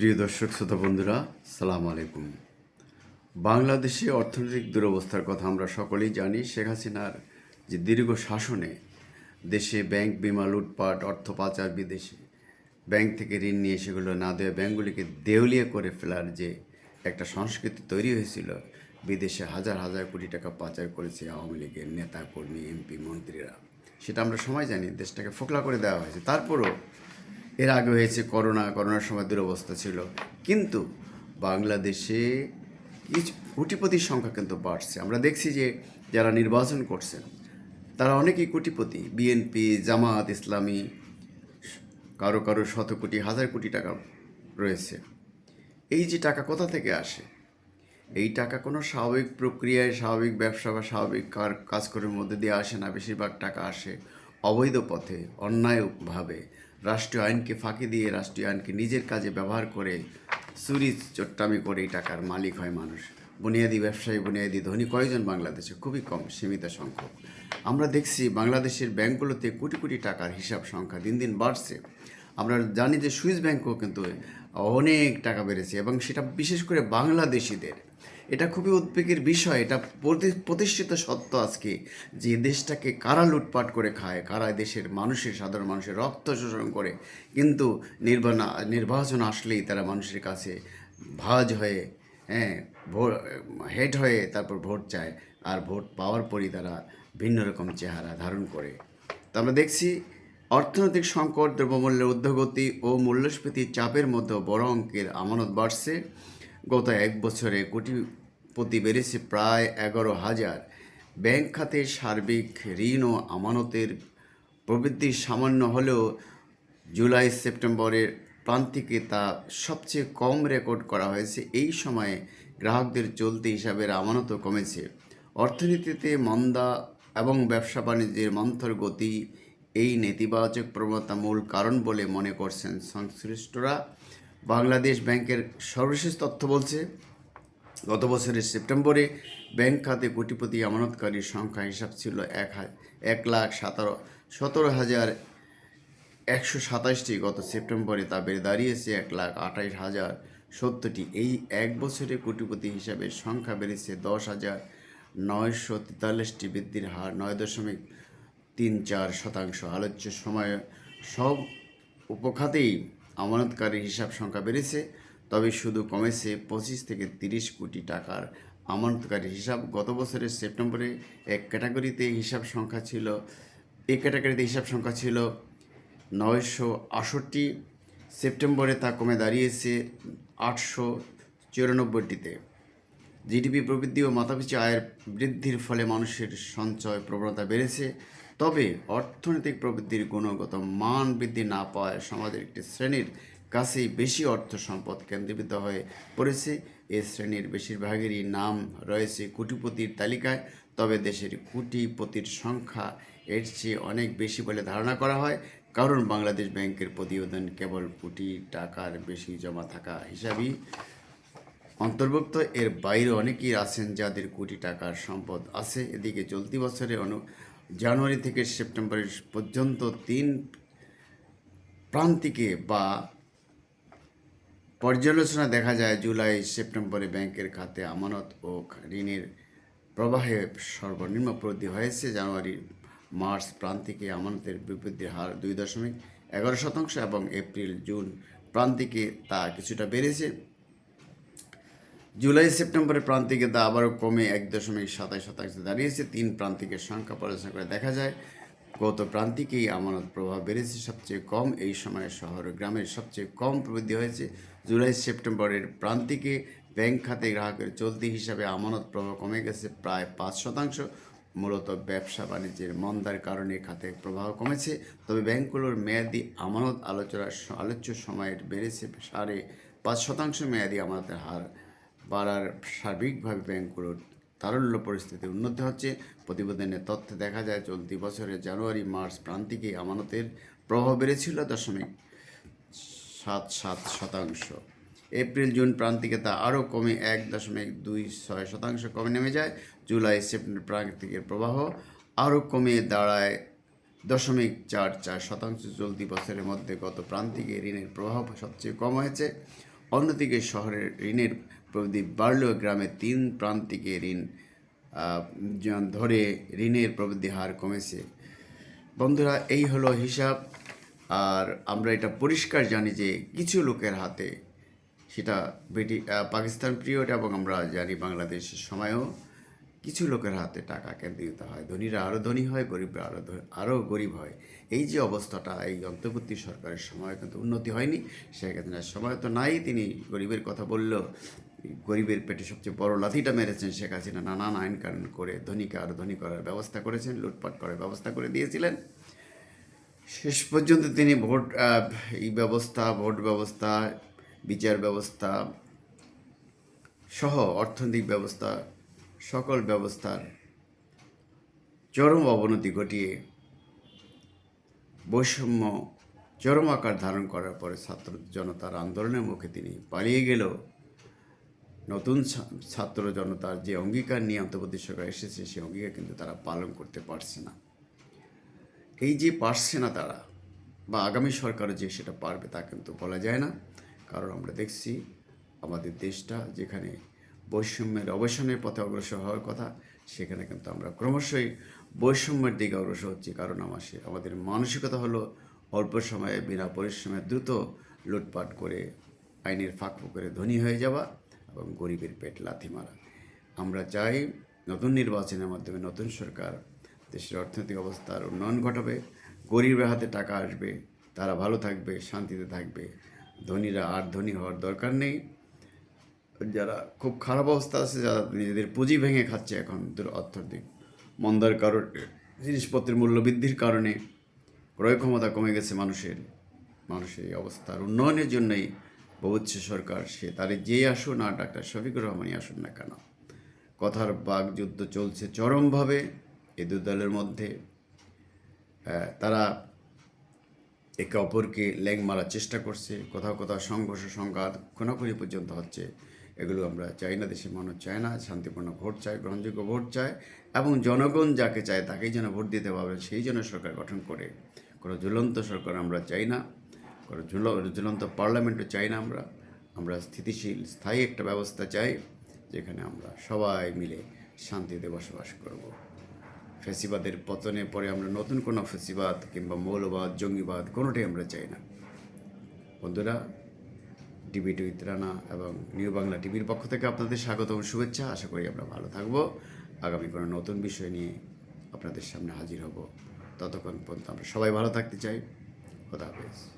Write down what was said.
প্রিয় দর্শক, শ্রোতা বন্ধুরা, সালাম আলাইকুম। বাংলাদেশে অর্থনৈতিক দুরবস্থার কথা আমরা সকলেই জানি। শেখ হাসিনার যে দীর্ঘ শাসনে দেশে ব্যাংক বিমা, লুটপাট, অর্থ পাচার, বিদেশে ব্যাংক থেকে ঋণ নিয়ে সেগুলো না দেওয়া, ব্যাংকগুলিকে দেউলিয়া করে ফেলার যে একটা সংস্কৃতি তৈরি হয়েছিল, বিদেশে হাজার হাজার কোটি টাকা পাচার করেছে আওয়ামী লীগের নেতা, কর্মী, এমপি, মন্ত্রীরা। সেটা আমরা সময় জানি, দেশটাকে ফোকলা করে দেওয়া হয়েছে। তারপরও এর আগে হয়েছে করোনা, করোনার সময় দুরবস্থা ছিল। কিন্তু বাংলাদেশে কিছু কোটিপতির সংখ্যা কিন্তু বাড়ছে। আমরা দেখছি যে যারা নির্বাচন করছেন, তারা অনেকেই কোটিপতি। বিএনপি জামাত, ইসলামী, কারও কারও শত কোটি, হাজার কোটি টাকা রয়েছে। এই যে টাকা কোথা থেকে আসে? এই টাকা কোনো স্বাভাবিক প্রক্রিয়ায়, স্বাভাবিক ব্যবসা বা স্বাভাবিক কার, কাজকর্মের মধ্যে দিয়ে আসে না। বেশিরভাগ টাকা আসে অবৈধ পথে, অন্যায়ভাবে। রাষ্ট্রীয় আইনকে ফাঁকি দিয়ে রাষ্ট্রীয় আইনকে নিজের কাজে ব্যবহার করে চুরি চট্টামি করে এই টাকার মালিক হয় মানুষ। বুনিয়াদি ব্যবসায়ী, বুনিয়াদি ধনী কয়জন বাংলাদেশে? খুবই কম, সীমিত সংখ্যক। আমরা দেখছি বাংলাদেশের ব্যাংকগুলোতে কোটি কোটি টাকার হিসাব সংখ্যা দিন দিন বাড়ছে। আমরা জানি যে সুইস ব্যাংকও কিন্তু অনেক টাকা বেড়েছে এবং সেটা বিশেষ করে বাংলাদেশিদের। এটা খুবই উদ্বেগের বিষয়, এটা প্রতি- প্রতিষ্ঠিত সত্য আজকে যে দেশটাকে কারা লুটপাট করে খায়, কারা দেশের মানুষের, সাধারণ মানুষের রক্ত শোষণ করে। কিন্তু নির্বাচন নির্বাচন আসলেই তারা মানুষের কাছে ভাজ হয়ে হ্যাঁ হেড হয়ে তারপর ভোট চায়। আর ভোট পাওয়ার পরই তারা ভিন্ন রকম চেহারা ধারণ করে। তো আমরা দেখছি অর্থনৈতিক সংকট, দ্রব্যমূল্যের ঊর্ধ্বগতি ও মূল্যস্ফীতির চাপের মধ্যেও বড় অঙ্কের আমানত বাড়ছে। গত এক বছরে কোটিপতি বেড়েছে প্রায় এগারো হাজার। ব্যাংক খাতে সার্বিক ঋণ ও আমানতের প্রবৃদ্ধি সামান্য হলেও জুলাই সেপ্টেম্বরের প্রান্তিকে তা সবচেয়ে কম রেকর্ড করা হয়েছে। এই সময়ে গ্রাহকদের চলতি হিসাবের আমানতও কমেছে। অর্থনীতিতে মন্দা এবং ব্যবসা বাণিজ্যের মন্থর গতি এই নেতিবাচক প্রবণতা মূল কারণ বলে মনে করছেন সংশ্লিষ্টরা। বাংলাদেশ ব্যাংকের সর্বশেষ তথ্য বলছে, গত বছরের সেপ্টেম্বরে ব্যাংক খাতে কোটিপতি আমানতকারীর সংখ্যা হিসাব ছিল এক এক লাখ সতেরো সতেরো হাজার একশো সাতাশটি। গত সেপ্টেম্বরে তা বেড়ে দাঁড়িয়েছে এক লাখ আঠাইশ হাজার সত্তরটি। এই এক বছরে কোটিপতি হিসাবে সংখ্যা বেড়েছে দশ হাজার নয়শো তেতাল্লিশটি। বৃদ্ধির হার নয় দশমিক তিন চার শতাংশ। আলোচ্য সময়ে সব উপখাতেই আমানতকারীর হিসাব সংখ্যা বেড়েছে, তবে শুধু কমেছে পঁচিশ থেকে তিরিশ কোটি টাকার। আমানতকারীর হিসাব গত বছরের সেপ্টেম্বরে এক ক্যাটাগরিতে হিসাব সংখ্যা ছিল এই ক্যাটাগরিতে হিসাব সংখ্যা ছিল নয়শো আষট্টি সেপ্টেম্বরে তা কমে দাঁড়িয়েছে আটশো চুরানব্বইটিতে। জিডিপি প্রবৃদ্ধি ও মাথাপিছু আয়ের বৃদ্ধির ফলে মানুষের সঞ্চয় প্রবণতা বেড়েছে। তবে অর্থনৈতিক প্রবৃদ্ধির গুণগত মান বৃদ্ধি না পাওয়ায় সমাজের একটি শ্রেণির কাছেই বেশি অর্থ সম্পদ কেন্দ্রীভূত হয়ে পড়েছে। এ শ্রেণির বেশিরভাগেরই নাম রয়েছে কোটিপতির তালিকায়, তবে দেশের কোটিপতির সংখ্যা এর চেয়ে অনেক বেশি বলে ধারণা করা হয়। কারণ বাংলাদেশ ব্যাংকের প্রতিবেদন কেবল কোটি টাকার বেশি জমা থাকা হিসাবেই অন্তর্ভুক্ত। এর বাইরে অনেকেই আছেন যাদের কোটি টাকার সম্পদ আছে। এদিকে চলতি বছরে অনু জানুয়ারি থেকে সেপ্টেম্বর পর্যন্ত তিন প্রান্তিকে বা পর্যালোচনা দেখা যায় জুলাই, সেপ্টেম্বরে ব্যাংকের খাতে আমানত ও ঋণের প্রবাহে সর্বনিম্ন বৃদ্ধি হয়েছে। জানুয়ারি, মার্চ প্রান্তিকে আমানতের বৃদ্ধির হার দুই দশমিক এগারো শতাংশ এবং এপ্রিল, জুন প্রান্তিকে তা কিছুটা বেড়েছে। জুলাই সেপ্টেম্বরের প্রান্তিকে তা আবারও কমে এক দশমিক সাতাশ শতাংশে দাঁড়িয়েছে। তিন প্রান্তিকের সংখ্যা পর্যালোচনা করে দেখা যায়, গত প্রান্তিকেই আমানত প্রভাব বেড়েছে। সবচেয়ে কম এই সময়ে শহর ও গ্রামের সবচেয়ে কম প্রবৃদ্ধি হয়েছে। জুলাই সেপ্টেম্বরের প্রান্তিকে ব্যাংক খাতে গ্রাহকের চলতি হিসাবে আমানত প্রভাব কমে গেছে প্রায় পাঁচ শতাংশ। মূলত ব্যবসা বাণিজ্যের মন্দার কারণে খাতে প্রবাহ কমেছে। তবে ব্যাংকগুলোর মেয়াদি আমানত আলোচনার আলোচ্য সময়ের বেড়েছে সাড়ে পাঁচ শতাংশ। মেয়াদি আমানতের হার বাড়ার সার্বিকভাবে ব্যাংকগুলোর তারল্য পরিস্থিতি। উন্নতি হচ্ছে প্রতিবেদনের তথ্যে দেখা যায়, চলতি বছরের জানুয়ারি, মার্চ প্রান্তিকে আমানতের প্রভাব বেড়েছিল দশমিক সাত সাত শতাংশ। এপ্রিল, জুন প্রান্তিকে তা আরও কমে এক দশমিক দুই ছয় শতাংশ কমে নেমে যায়। জুলাই, সেপ্টেম্বর প্রান্তিকের প্রবাহ আরও কমে দাঁড়ায় দশমিক চার চার শতাংশ। চলতি বছরের মধ্যে গত প্রান্তিকে ঋণের প্রভাব সবচেয়ে কম হয়েছে। অন্যদিকে শহরের ঋণের প্রবৃদ্ধি বাড়লেও গ্রামে তিন প্রান্তিকে ঋণ ধরে ঋণের প্রবৃদ্ধি হার কমেছে। বন্ধুরা, এই হলো হিসাব। আর আমরা এটা পরিষ্কার জানি যে কিছু লোকের হাতে সেটা ব্রিটিশ পাকিস্তান পিরিয়ড এবং আমরা জানি বাংলাদেশের সময়ও কিছু লোকের হাতে টাকা কেন্দ্রিত হয়? ধনীরা আরও ধনী হয়, গরিবরা আরও আরও গরিব হয়। এই যে অবস্থাটা, এই অন্তর্বর্তী সরকারের সময় কিন্তু উন্নতি হয়নি। শেখ সময় তো নাই, তিনি গরিবের কথা বললেও। গরিবের পেটে সবচেয়ে বড় লাথিটা মেরেছেন শেখ হাসিনা। নানান আইন কানুন করে ধনীকে আরও ধনী করার ব্যবস্থা করেছেন, লুটপাট করার ব্যবস্থা করে দিয়েছিলেন। শেষ পর্যন্ত তিনি ভোট এই ব্যবস্থা, ভোট ব্যবস্থা, বিচার ব্যবস্থা সহ অর্থনৈতিক ব্যবস্থা, সকল ব্যবস্থার চরম অবনতি ঘটিয়ে বৈষম্য চরম আকার ধারণ করার পরে ছাত্র জনতার আন্দোলনের মুখে তিনি পালিয়ে গেলেও নতুন ছাত্র জনতার যে অঙ্গীকার নিয়ে অন্তর্বর্তী সরকার এসেছে, সেই অঙ্গীকার কিন্তু তারা পালন করতে পারছে না। এই যে পারছে না তারা, বা আগামী সরকারও যে সেটা পারবে তা কিন্তু বলা যায় না। কারণ আমরা দেখছি আমাদের দেশটা যেখানে বৈষম্যের অবসানের পথে অগ্রসর হওয়ার কথা, সেখানে কিন্তু আমরা ক্রমশই বৈষম্যের দিকে অগ্রসর হচ্ছি। কারণ আমার আমাদের মানসিকতা হলো অল্প সময়ে, বিনা পরিশ্রমে দ্রুত লুটপাট করে, আইনের ফাঁক করে ধনী হয়ে যাওয়া। এবং গরিবের পেট লাথি মারা। আমরা চাই নতুন নির্বাচনের মাধ্যমে নতুন সরকার, দেশের অর্থনৈতিক অবস্থার উন্নয়ন ঘটাবে, গরিবের হাতে টাকা আসবে, তারা ভালো থাকবে, শান্তিতে থাকবে। ধনীরা আর ধনী হওয়ার দরকার নেই। যারা খুব খারাপ অবস্থা আছে, যারা নিজেদের পুঁজি ভেঙে খাচ্ছে এখন অর্থনৈতিক মন্দার কারণে, জিনিসপত্রের মূল্য বৃদ্ধির কারণে ক্রয় ক্ষমতা কমে গেছে মানুষের। মানুষের এই অবস্থার উন্নয়নের জন্যই বহুচ্ছে সরকার, সে তারে যেই আসুন আর ডাক্তার শফিকুর রহমানই আসুন না কেন? কথার বাক যুদ্ধ চলছে চরমভাবে এ দু দলের মধ্যে। তারা একে অপরকে ল্যাং মারার চেষ্টা করছে। কোথাও কোথাও সংঘর্ষ, সংঘাত, খুনাখুনি পর্যন্ত হচ্ছে। এগুলো আমরা চাই না, দেশের মানুষ চায় না, শান্তিপূর্ণ ভোট চায়, গ্রহণযোগ্য ভোট চায়, এবং জনগণ যাকে চায় তাকেই যেন ভোট দিতে পারবে, সেই জন্য সরকার গঠন করে। কোনো ঝুলন্ত সরকার আমরা চাই না। ঝুলন্ত পার্লামেন্টও চাই না আমরা। আমরা স্থিতিশীল, স্থায়ী একটা ব্যবস্থা চাই, যেখানে আমরা সবাই মিলে শান্তিতে বসবাস করব। ফেসিবাদের পতনে পরে আমরা নতুন কোনো ফেসিবাদ কিংবা মৌলবাদ, জঙ্গিবাদ কোনোটাই আমরা চাই না। বন্ধুরা, টিভি টুইত রানা এবং নিউ বাংলা টিভির পক্ষ থেকে আপনাদের স্বাগত ও শুভেচ্ছা, আশা করি আমরা ভালো থাকব। আগামী কোনো নতুন বিষয় নিয়ে আপনাদের সামনে হাজির হব। ততক্ষণ পর্যন্ত আমরা সবাই ভালো থাকতে চাই। খোদা হাফেজ।